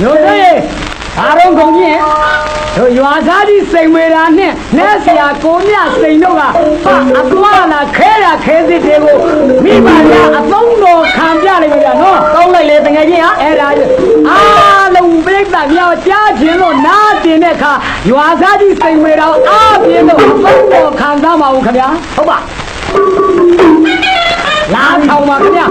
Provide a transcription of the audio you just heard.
တို့တို့အားလုံးကုန်ကြီးတို့ရွာသားကြီးစိန်ဝေတာနဲ့နဲ့ဆရာကိုမြစိန်တို့ကဟာအပွားလာခဲတာခဲစစ်တွေကိုမိဘများအသုံးတော်ခံပြလိုက်ပြီဗျာနော်ကောင်းလိုက်လေတကယ်ကြီးဟာအဲ့ဒါအားလုံးပြိဿမြောက်ကြားခြင်းလို့နားတင်တဲ့အခါရွာသားကြီးစိန်ဝေတာအားပြင်းလို့အသုံးတော်ခံစားပါဦးခင်ဗျာဟုတ်ပါလာဆောင်ပါခင်ဗျာ